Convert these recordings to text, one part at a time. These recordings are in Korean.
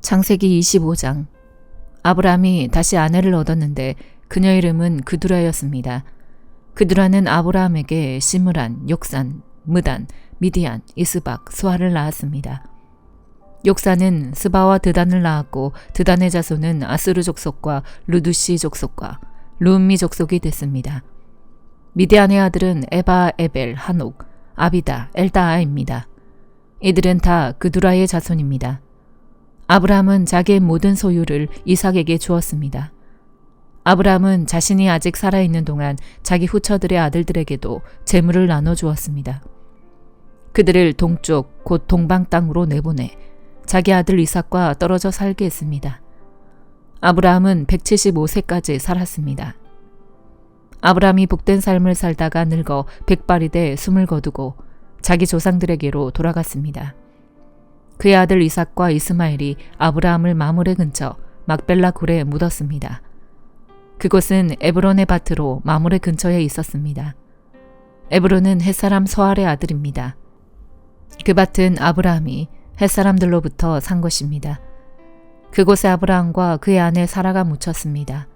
창세기 25장 아브라함이 다시 아내를 얻었는데 그녀 이름은 그두라였습니다. 그두라는 아브라함에게 시므란, 욕산, 무단, 미디안, 이스박, 수아를 낳았습니다. 욕산은 스바와 드단을 낳았고 드단의 자손은 아스르 족속과 루두시 족속과 루음미 족속이 됐습니다. 미디안의 아들은 에바, 에벨, 한옥, 아비다, 엘다아입니다. 이들은 다 그두라의 자손입니다. 아브라함은 자기의 모든 소유를 이삭에게 주었습니다. 아브라함은 자신이 아직 살아있는 동안 자기 후처들의 아들들에게도 재물을 나눠 주었습니다. 그들을 동쪽 곧 동방 땅으로 내보내 자기 아들 이삭과 떨어져 살게 했습니다. 아브라함은 175세까지 살았습니다. 아브라함이 복된 삶을 살다가 늙어 백발이 돼 숨을 거두고 자기 조상들에게로 돌아갔습니다. 그의 아들 이삭과 이스마엘이 아브라함을 마물의 근처 막벨라 굴에 묻었습니다. 그곳은 에브론의 밭으로 마물의 근처에 있었습니다. 에브론은 햇사람 소알의 아들입니다. 그 밭은 아브라함이 햇사람들로부터 산 것입니다. 그곳에 아브라함과 그의 아내 사라가 묻혔습니다.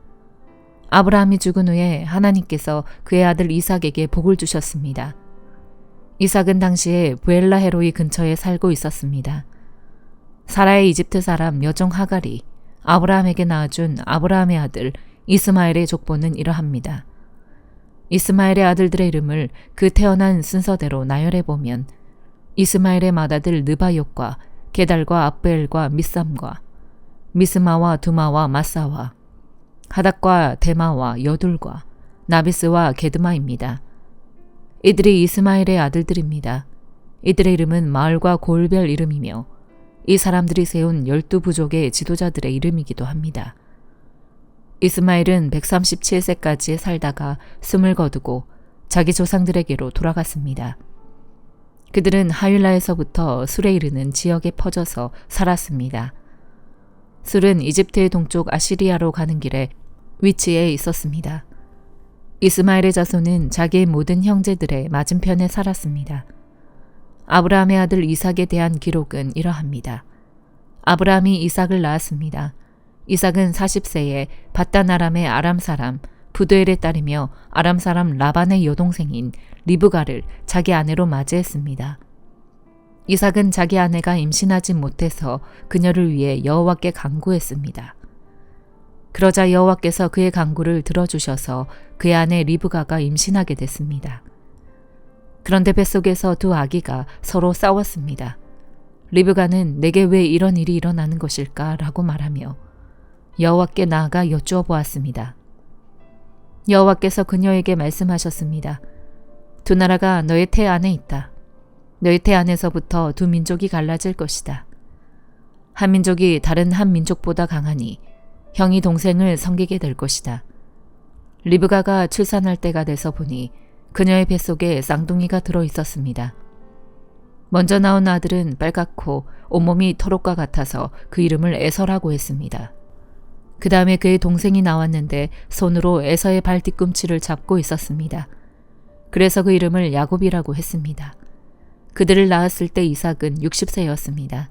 아브라함이 죽은 후에 하나님께서 그의 아들 이삭에게 복을 주셨습니다. 이삭은 당시에 부엘라 헤로이 근처에 살고 있었습니다. 사라의 이집트 사람 여종 하갈이 아브라함에게 낳아준 아브라함의 아들 이스마엘의 족보는 이러합니다. 이스마엘의 아들들의 이름을 그 태어난 순서대로 나열해 보면 이스마엘의 맏아들 느바욕과 게달과 아브엘과 미삼과 미스마와 두마와 마사와 하닥과 데마와 여둘과 나비스와 게드마입니다. 이들이 이스마엘의 아들들입니다. 이들의 이름은 마을과 골별 이름이며 이 사람들이 세운 열두 부족의 지도자들의 이름이기도 합니다. 이스마엘은 137세까지 살다가 숨을 거두고 자기 조상들에게로 돌아갔습니다. 그들은 하윌라에서부터 술에 이르는 지역에 퍼져서 살았습니다. 술은 이집트의 동쪽 아시리아로 가는 길에 위치해 있었습니다. 이스마엘의 자손은 자기의 모든 형제들의 맞은편에 살았습니다. 아브라함의 아들 이삭에 대한 기록은 이러합니다. 아브라함이 이삭을 낳았습니다. 이삭은 40세에 바다나람의 아람 사람 부드엘의 딸이며 아람 사람 라반의 여동생인 리브가를 자기 아내로 맞이했습니다. 이삭은 자기 아내가 임신하지 못해서 그녀를 위해 여호와께 간구했습니다. 그러자 여호와께서 그의 간구를 들어주셔서 그의 아내 리브가가 임신하게 됐습니다. 그런데 뱃속에서 두 아기가 서로 싸웠습니다. 리브가는 내게 왜 이런 일이 일어나는 것일까? 라고 말하며 여호와께 나아가 여쭈어 보았습니다. 여호와께서 그녀에게 말씀하셨습니다. 두 나라가 너의 태 안에 있다. 너의 태 안에서부터 두 민족이 갈라질 것이다. 한 민족이 다른 한 민족보다 강하니 형이 동생을 섬기게 될 것이다. 리브가가 출산할 때가 돼서 보니 그녀의 뱃속에 쌍둥이가 들어 있었습니다. 먼저 나온 아들은 빨갛고 온몸이 토록과 같아서 그 이름을 에서라고 했습니다. 그 다음에 그의 동생이 나왔는데 손으로 에서의 발 뒤꿈치를 잡고 있었습니다. 그래서 그 이름을 야곱이라고 했습니다. 그들을 낳았을 때 이삭은 60세였습니다.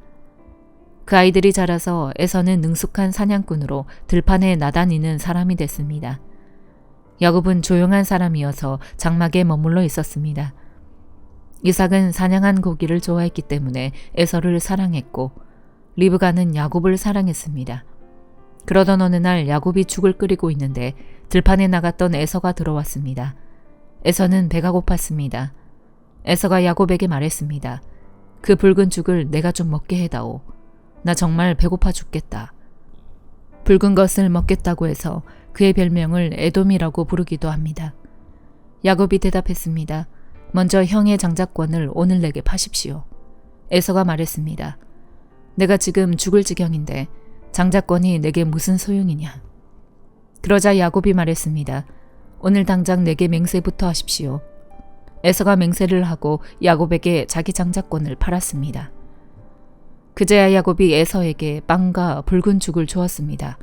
그 아이들이 자라서 에서는 능숙한 사냥꾼으로 들판에 나다니는 사람이 됐습니다. 야곱은 조용한 사람이어서 장막에 머물러 있었습니다. 이삭은 사냥한 고기를 좋아했기 때문에 에서를 사랑했고 리브가는 야곱을 사랑했습니다. 그러던 어느 날 야곱이 죽을 끓이고 있는데 들판에 나갔던 에서가 들어왔습니다. 에서는 배가 고팠습니다. 에서가 야곱에게 말했습니다. 그 붉은 죽을 내가 좀 먹게 해다오. 나 정말 배고파 죽겠다. 붉은 것을 먹겠다고 해서 그의 별명을 에돔이라고 부르기도 합니다. 야곱이 대답했습니다. 먼저 형의 장자권을 오늘 내게 파십시오. 에서가 말했습니다. 내가 지금 죽을 지경인데 장자권이 내게 무슨 소용이냐. 그러자 야곱이 말했습니다. 오늘 당장 내게 맹세부터 하십시오. 에서가 맹세를 하고 야곱에게 자기 장자권을 팔았습니다. 그제야 야곱이 에서에게 빵과 붉은 죽을 주었습니다.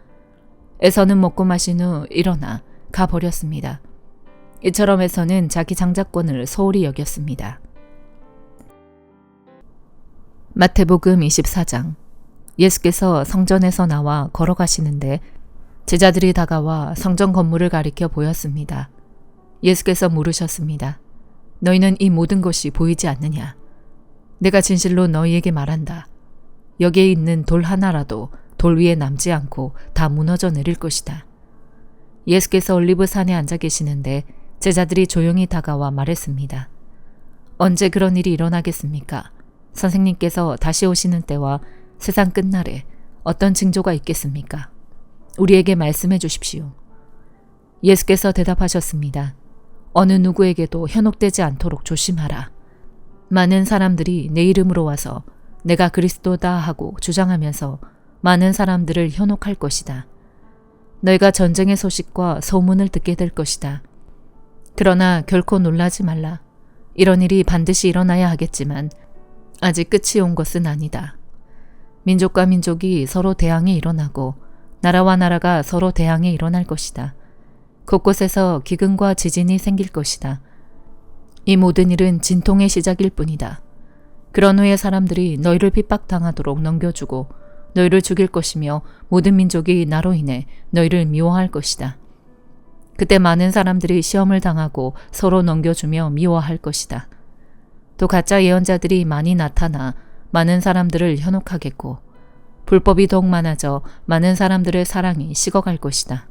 에서는 먹고 마신 후 일어나 가버렸습니다. 이처럼 에서는 자기 장자권을 소홀히 여겼습니다. 마태복음 24장 예수께서 성전에서 나와 걸어가시는데 제자들이 다가와 성전 건물을 가리켜 보였습니다. 예수께서 물으셨습니다. 너희는 이 모든 것이 보이지 않느냐? 내가 진실로 너희에게 말한다. 여기에 있는 돌 하나라도 돌 위에 남지 않고 다 무너져 내릴 것이다. 예수께서 올리브 산에 앉아 계시는데 제자들이 조용히 다가와 말했습니다. 언제 그런 일이 일어나겠습니까? 선생님께서 다시 오시는 때와 세상 끝날에 어떤 징조가 있겠습니까? 우리에게 말씀해 주십시오. 예수께서 대답하셨습니다. 어느 누구에게도 현혹되지 않도록 조심하라. 많은 사람들이 내 이름으로 와서 내가 그리스도다 하고 주장하면서 많은 사람들을 현혹할 것이다. 너희가 전쟁의 소식과 소문을 듣게 될 것이다. 그러나 결코 놀라지 말라. 이런 일이 반드시 일어나야 하겠지만 아직 끝이 온 것은 아니다. 민족과 민족이 서로 대항이 일어나고 나라와 나라가 서로 대항이 일어날 것이다. 곳곳에서 기근과 지진이 생길 것이다. 이 모든 일은 진통의 시작일 뿐이다. 그런 후에 사람들이 너희를 핍박당하도록 넘겨주고 너희를 죽일 것이며 모든 민족이 나로 인해 너희를 미워할 것이다. 그때 많은 사람들이 시험을 당하고 서로 넘겨주며 미워할 것이다. 또 가짜 예언자들이 많이 나타나 많은 사람들을 현혹하겠고 불법이 더욱 많아져 많은 사람들의 사랑이 식어갈 것이다.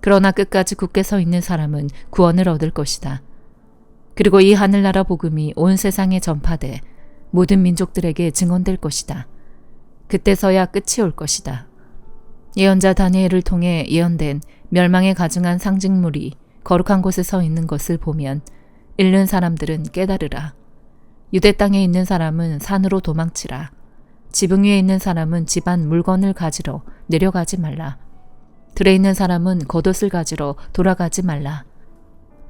그러나 끝까지 굳게 서 있는 사람은 구원을 얻을 것이다. 그리고 이 하늘나라 복음이 온 세상에 전파돼 모든 민족들에게 증언될 것이다. 그때서야 끝이 올 것이다. 예언자 다니엘을 통해 예언된 멸망에 가증한 상징물이 거룩한 곳에 서 있는 것을 보면 잃는 사람들은 깨달으라. 유대 땅에 있는 사람은 산으로 도망치라. 지붕 위에 있는 사람은 집안 물건을 가지러 내려가지 말라. 들에 있는 사람은 겉옷을 가지러 돌아가지 말라.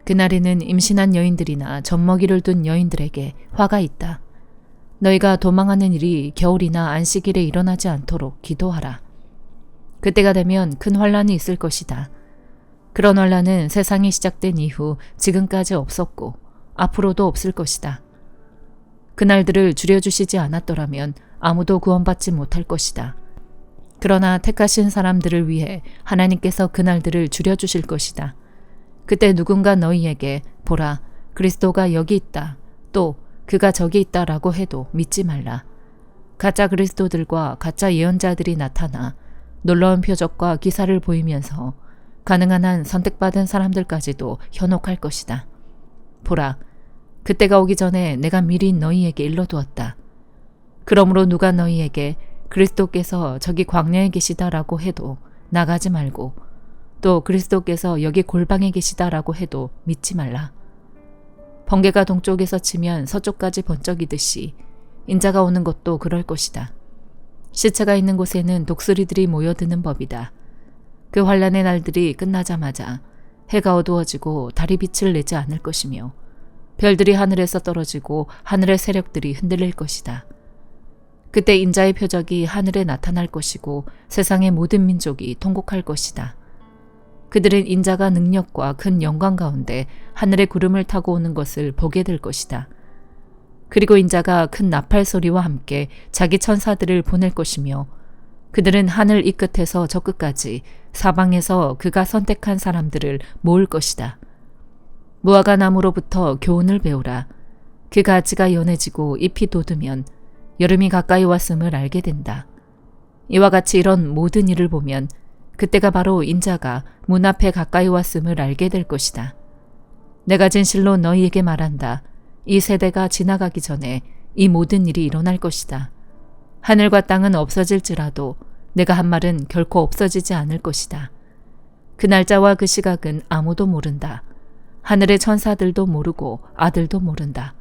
그날에는 임신한 여인들이나 젖먹이를 둔 여인들에게 화가 있다. 너희가 도망하는 일이 겨울이나 안식일에 일어나지 않도록 기도하라. 그때가 되면 큰 환란이 있을 것이다. 그런 환란은 세상이 시작된 이후 지금까지 없었고 앞으로도 없을 것이다. 그날들을 줄여주시지 않았더라면 아무도 구원받지 못할 것이다. 그러나 택하신 사람들을 위해 하나님께서 그날들을 줄여주실 것이다. 그때 누군가 너희에게 보라 그리스도가 여기 있다. 또 그가 저기 있다라고 해도 믿지 말라. 가짜 그리스도들과 가짜 예언자들이 나타나 놀라운 표적과 기사를 보이면서 가능한 한 선택받은 사람들까지도 현혹할 것이다. 보라, 그때가 오기 전에 내가 미리 너희에게 일러두었다. 그러므로 누가 너희에게 그리스도께서 저기 광야에 계시다라고 해도 나가지 말고 또 그리스도께서 여기 골방에 계시다라고 해도 믿지 말라. 번개가 동쪽에서 치면 서쪽까지 번쩍이듯이 인자가 오는 것도 그럴 것이다. 시체가 있는 곳에는 독수리들이 모여드는 법이다. 그 환란의 날들이 끝나자마자 해가 어두워지고 달이 빛을 내지 않을 것이며 별들이 하늘에서 떨어지고 하늘의 세력들이 흔들릴 것이다. 그때 인자의 표적이 하늘에 나타날 것이고 세상의 모든 민족이 통곡할 것이다. 그들은 인자가 능력과 큰 영광 가운데 하늘의 구름을 타고 오는 것을 보게 될 것이다. 그리고 인자가 큰 나팔 소리와 함께 자기 천사들을 보낼 것이며 그들은 하늘 이 끝에서 저 끝까지 사방에서 그가 선택한 사람들을 모을 것이다. 무화과 나무로부터 교훈을 배우라. 그 가지가 연해지고 잎이 돋으면 여름이 가까이 왔음을 알게 된다. 이와 같이 이런 모든 일을 보면 그때가 바로 인자가 문 앞에 가까이 왔음을 알게 될 것이다. 내가 진실로 너희에게 말한다. 이 세대가 지나가기 전에 이 모든 일이 일어날 것이다. 하늘과 땅은 없어질지라도 내가 한 말은 결코 없어지지 않을 것이다. 그 날짜와 그 시각은 아무도 모른다. 하늘의 천사들도 모르고 아들도 모른다.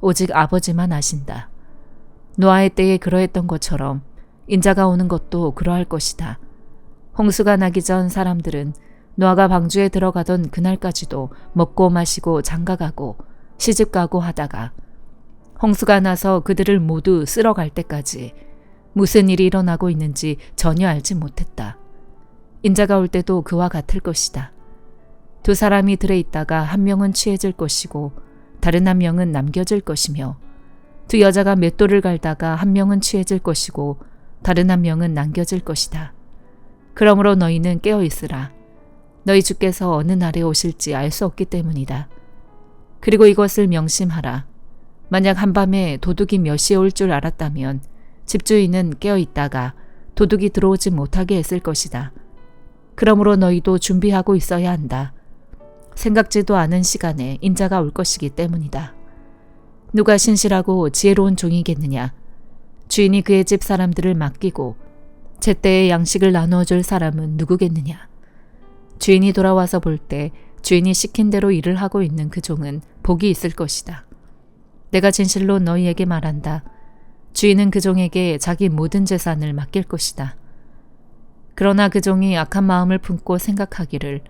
오직 아버지만 아신다. 노아의 때에 그러했던 것처럼 인자가 오는 것도 그러할 것이다. 홍수가 나기 전 사람들은 노아가 방주에 들어가던 그날까지도 먹고 마시고 장가가고 시집가고 하다가 홍수가 나서 그들을 모두 쓸어갈 때까지 무슨 일이 일어나고 있는지 전혀 알지 못했다. 인자가 올 때도 그와 같을 것이다. 두 사람이 들에 있다가 한 명은 취해질 것이고 다른 한 명은 남겨질 것이며 두 여자가 맷돌을 갈다가 한 명은 취해질 것이고 다른 한 명은 남겨질 것이다. 그러므로 너희는 깨어 있으라. 너희 주께서 어느 날에 오실지 알 수 없기 때문이다. 그리고 이것을 명심하라. 만약 한밤에 도둑이 몇 시에 올 줄 알았다면 집주인은 깨어 있다가 도둑이 들어오지 못하게 했을 것이다. 그러므로 너희도 준비하고 있어야 한다. 생각지도 않은 시간에 인자가 올 것이기 때문이다. 누가 신실하고 지혜로운 종이겠느냐? 주인이 그의 집 사람들을 맡기고 제때에 양식을 나누어 줄 사람은 누구겠느냐? 주인이 돌아와서 볼 때 주인이 시킨 대로 일을 하고 있는 그 종은 복이 있을 것이다. 내가 진실로 너희에게 말한다. 주인은 그 종에게 자기 모든 재산을 맡길 것이다. 그러나 그 종이 악한 마음을 품고 생각하기를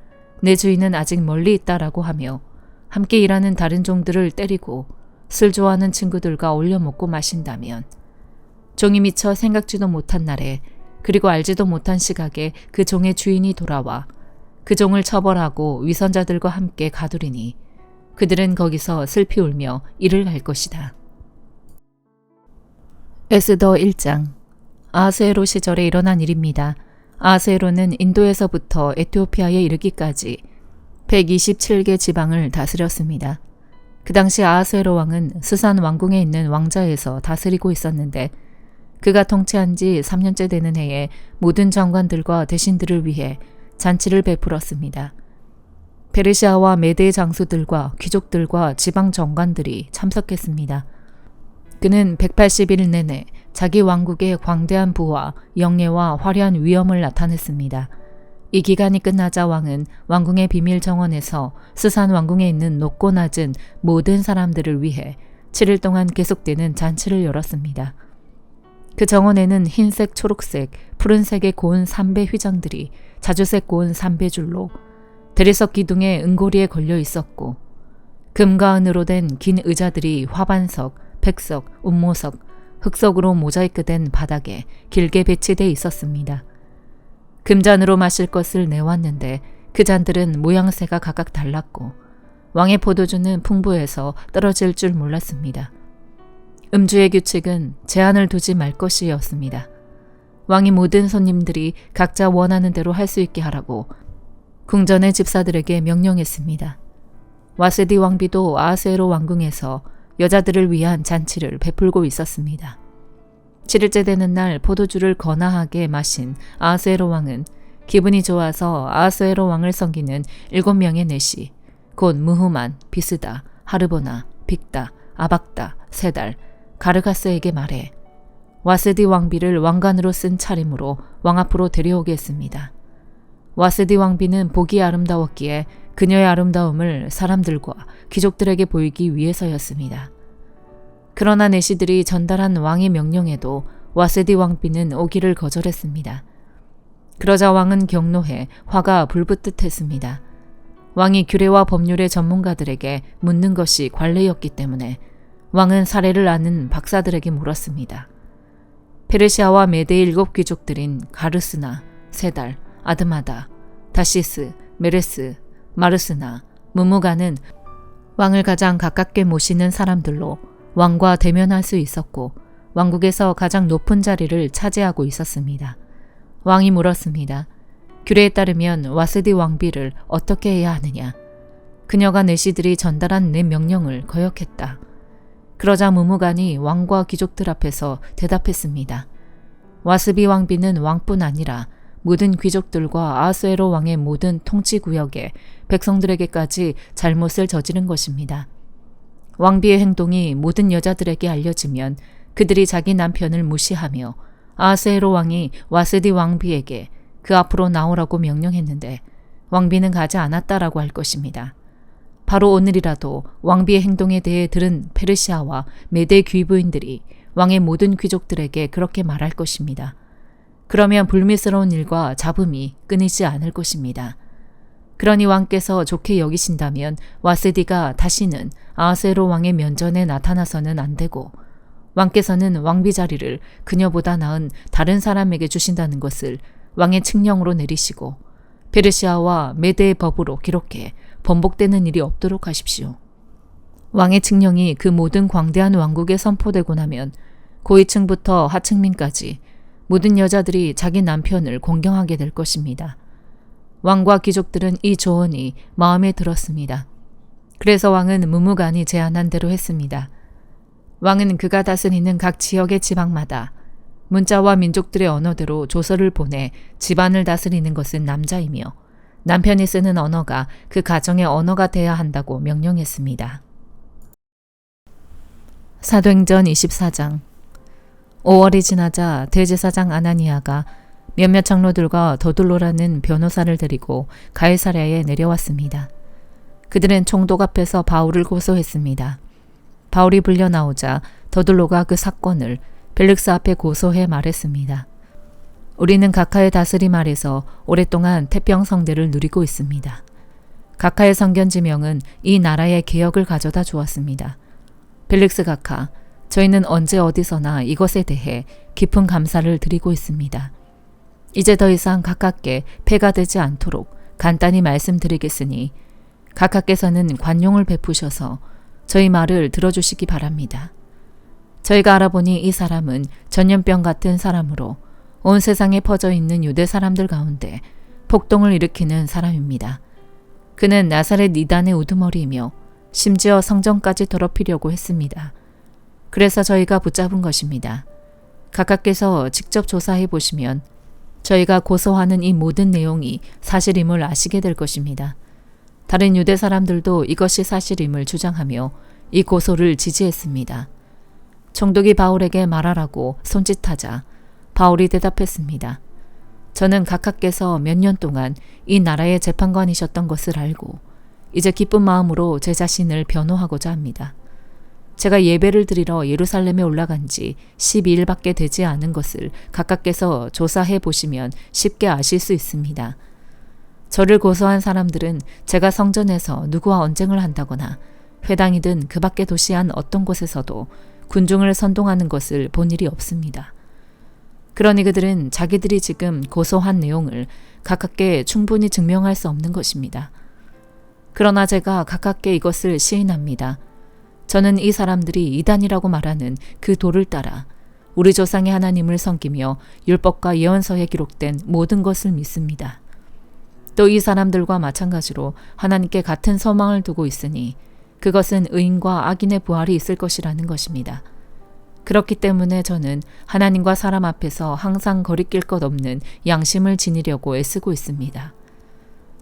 내 주인은 아직 멀리 있다라고 하며 함께 일하는 다른 종들을 때리고 술 좋아하는 친구들과 올려 먹고 마신다면 종이 미처 생각지도 못한 날에 그리고 알지도 못한 시각에 그 종의 주인이 돌아와 그 종을 처벌하고 위선자들과 함께 가두리니 그들은 거기서 슬피 울며 일을 갈 것이다. 에스더 1장 아스에로 시절에 일어난 일입니다. 아스에로는 인도에서부터 에티오피아에 이르기까지 127개 지방을 다스렸습니다. 그 당시 아하스에로 왕은 스산 왕궁에 있는 왕자에서 다스리고 있었는데 그가 통치한 지 3년째 되는 해에 모든 장관들과 대신들을 위해 잔치를 베풀었습니다. 페르시아와 메대 장수들과 귀족들과 지방 정관들이 참석했습니다. 그는 180일 내내 자기 왕국의 광대한 부와 영예와 화려한 위엄을 나타냈습니다. 이 기간이 끝나자 왕은 왕궁의 비밀 정원에서 스산 왕궁에 있는 높고 낮은 모든 사람들을 위해 7일 동안 계속되는 잔치를 열었습니다. 그 정원에는 흰색, 초록색, 푸른색의 고운 삼배 휘장들이 자주색 고운 삼배줄로 대리석 기둥에 은고리에 걸려 있었고 금과 은으로 된 긴 의자들이 화반석, 백석, 운모석, 흑석으로 모자이크된 바닥에 길게 배치돼 있었습니다. 금잔으로 마실 것을 내왔는데 그 잔들은 모양새가 각각 달랐고 왕의 포도주는 풍부해서 떨어질 줄 몰랐습니다. 음주의 규칙은 제한을 두지 말 것이었습니다. 왕이 모든 손님들이 각자 원하는 대로 할 수 있게 하라고 궁전의 집사들에게 명령했습니다. 와세디 왕비도 아세로 왕궁에서 여자들을 위한 잔치를 베풀고 있었습니다. 7일째 되는 날 포도주를 거나하게 마신 아세로 왕은 기분이 좋아서 아세로 왕을 섬기는 일곱 명의 내시, 곧 무후만, 비스다, 하르보나, 빅다, 아박다, 세달, 가르가스에게 말해 와스디 왕비를 왕관으로 쓴 차림으로 왕 앞으로 데려오겠습니다. 와스디 왕비는 보기 아름다웠기에 그녀의 아름다움을 사람들과 귀족들에게 보이기 위해서였습니다. 그러나 내시들이 전달한 왕의 명령에도 와세디 왕비는 오기를 거절했습니다. 그러자 왕은 경노해 화가 불붙듯 했습니다. 왕이 규례와 법률의 전문가들에게 묻는 것이 관례였기 때문에 왕은 사례를 아는 박사들에게 물었습니다. 페르시아와 메대 일곱 귀족들인 가르스나, 세달, 아드마다, 다시스, 메레스, 마르스나, 무무가는 왕을 가장 가깝게 모시는 사람들로 왕과 대면할 수 있었고 왕국에서 가장 높은 자리를 차지하고 있었습니다. 왕이 물었습니다. 규례에 따르면 와스디 왕비를 어떻게 해야 하느냐? 그녀가 내시들이 전달한 내 명령을 거역했다. 그러자 무무간이 왕과 귀족들 앞에서 대답했습니다. 와스비 왕비는 왕뿐 아니라 모든 귀족들과 아스에로 왕의 모든 통치 구역에 백성들에게까지 잘못을 저지른 것입니다. 왕비의 행동이 모든 여자들에게 알려지면 그들이 자기 남편을 무시하며 아세로 왕이 와스디 왕비에게 그 앞으로 나오라고 명령했는데 왕비는 가지 않았다라고 할 것입니다. 바로 오늘이라도 왕비의 행동에 대해 들은 페르시아와 메대 귀부인들이 왕의 모든 귀족들에게 그렇게 말할 것입니다. 그러면 불미스러운 일과 잡음이 끊이지 않을 것입니다. 그러니 왕께서 좋게 여기신다면 와세디가 다시는 아세로 왕의 면전에 나타나서는 안 되고 왕께서는 왕비 자리를 그녀보다 나은 다른 사람에게 주신다는 것을 왕의 칙령으로 내리시고 페르시아와 메대의 법으로 기록해 번복되는 일이 없도록 하십시오. 왕의 칙령이 그 모든 광대한 왕국에 선포되고 나면 고위층부터 하층민까지 모든 여자들이 자기 남편을 공경하게 될 것입니다. 왕과 귀족들은 이 조언이 마음에 들었습니다. 그래서 왕은 무무간이 제안한 대로 했습니다. 왕은 그가 다스리는 각 지역의 지방마다 문자와 민족들의 언어대로 조서를 보내 집안을 다스리는 것은 남자이며 남편이 쓰는 언어가 그 가정의 언어가 돼야 한다고 명령했습니다. 사도행전 24장 5월이 지나자 대제사장 아나니아가 몇몇 장로들과 더둘로라는 변호사를 데리고 가이사랴에 내려왔습니다. 그들은 총독 앞에서 바울을 고소했습니다. 바울이 불려 나오자 더둘로가 그 사건을 벨릭스 앞에 고소해 말했습니다. 우리는 각하의 다스림 아래서 오랫동안 태평 성대를 누리고 있습니다. 각하의 성견 지명은 이 나라의 개혁을 가져다 주었습니다. 벨릭스 각하, 저희는 언제 어디서나 이것에 대해 깊은 감사를 드리고 있습니다. 이제 더 이상 각하께 폐가 되지 않도록 간단히 말씀드리겠으니 각하께서는 관용을 베푸셔서 저희 말을 들어주시기 바랍니다. 저희가 알아보니 이 사람은 전염병 같은 사람으로 온 세상에 퍼져 있는 유대 사람들 가운데 폭동을 일으키는 사람입니다. 그는 나사렛 이단의 우두머리이며 심지어 성전까지 더럽히려고 했습니다. 그래서 저희가 붙잡은 것입니다. 각하께서 직접 조사해 보시면 저희가 고소하는 이 모든 내용이 사실임을 아시게 될 것입니다. 다른 유대 사람들도 이것이 사실임을 주장하며 이 고소를 지지했습니다. 총독이 바울에게 말하라고 손짓하자 바울이 대답했습니다. 저는 각하께서 몇 년 동안 이 나라의 재판관이셨던 것을 알고 이제 기쁜 마음으로 제 자신을 변호하고자 합니다. 제가 예배를 드리러 예루살렘에 올라간 지 12일밖에 되지 않은 것을 각하께서 조사해 보시면 쉽게 아실 수 있습니다. 저를 고소한 사람들은 제가 성전에서 누구와 언쟁을 한다거나 회당이든 그 밖의 도시 안 어떤 곳에서도 군중을 선동하는 것을 본 일이 없습니다. 그러니 그들은 자기들이 지금 고소한 내용을 각하께 충분히 증명할 수 없는 것입니다. 그러나 제가 각하께 이것을 시인합니다. 저는 이 사람들이 이단이라고 말하는 그 도를 따라 우리 조상의 하나님을 섬기며 율법과 예언서에 기록된 모든 것을 믿습니다. 또 이 사람들과 마찬가지로 하나님께 같은 소망을 두고 있으니 그것은 의인과 악인의 부활이 있을 것이라는 것입니다. 그렇기 때문에 저는 하나님과 사람 앞에서 항상 거리낄 것 없는 양심을 지니려고 애쓰고 있습니다.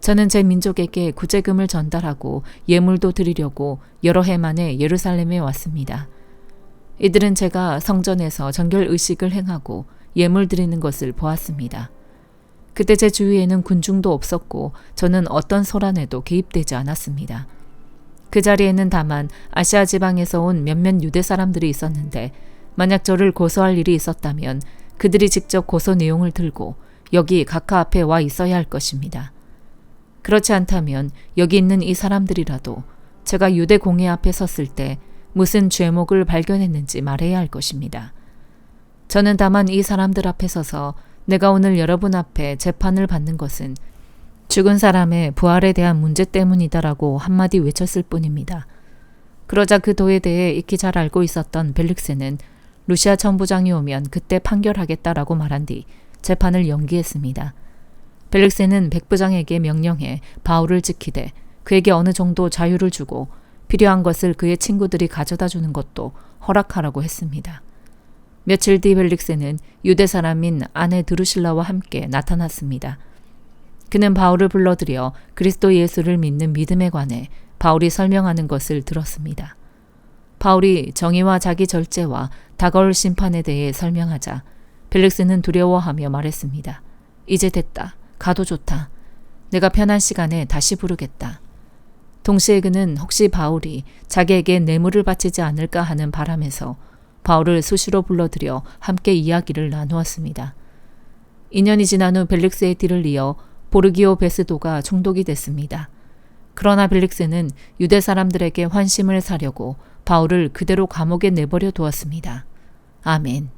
저는 제 민족에게 구제금을 전달하고 예물도 드리려고 여러 해 만에 예루살렘에 왔습니다. 이들은 제가 성전에서 정결 의식을 행하고 예물 드리는 것을 보았습니다. 그때 제 주위에는 군중도 없었고 저는 어떤 소란에도 개입되지 않았습니다. 그 자리에는 다만 아시아 지방에서 온 몇몇 유대 사람들이 있었는데 만약 저를 고소할 일이 있었다면 그들이 직접 고소 내용을 들고 여기 각하 앞에 와 있어야 할 것입니다. 그렇지 않다면 여기 있는 이 사람들이라도 제가 유대 공회 앞에 섰을 때 무슨 죄목을 발견했는지 말해야 할 것입니다. 저는 다만 이 사람들 앞에 서서 내가 오늘 여러분 앞에 재판을 받는 것은 죽은 사람의 부활에 대한 문제 때문이다라고 한마디 외쳤을 뿐입니다. 그러자 그 도에 대해 익히 잘 알고 있었던 벨릭스는 루시아 천부장이 오면 그때 판결하겠다라고 말한 뒤 재판을 연기했습니다. 벨릭스는 백부장에게 명령해 바울을 지키되 그에게 어느 정도 자유를 주고 필요한 것을 그의 친구들이 가져다 주는 것도 허락하라고 했습니다. 며칠 뒤 벨릭스는 유대 사람인 아내 드루실라와 함께 나타났습니다. 그는 바울을 불러들여 그리스도 예수를 믿는 믿음에 관해 바울이 설명하는 것을 들었습니다. 바울이 정의와 자기 절제와 다가올 심판에 대해 설명하자 벨릭스는 두려워하며 말했습니다. 이제 됐다. 가도 좋다. 내가 편한 시간에 다시 부르겠다. 동시에 그는 혹시 바울이 자기에게 뇌물을 바치지 않을까 하는 바람에서 바울을 수시로 불러들여 함께 이야기를 나누었습니다. 2년이 지난 후 벨릭스의 뒤를 이어 보르기오 베스도가 총독이 됐습니다. 그러나 벨릭스는 유대 사람들에게 환심을 사려고 바울을 그대로 감옥에 내버려 두었습니다. 아멘.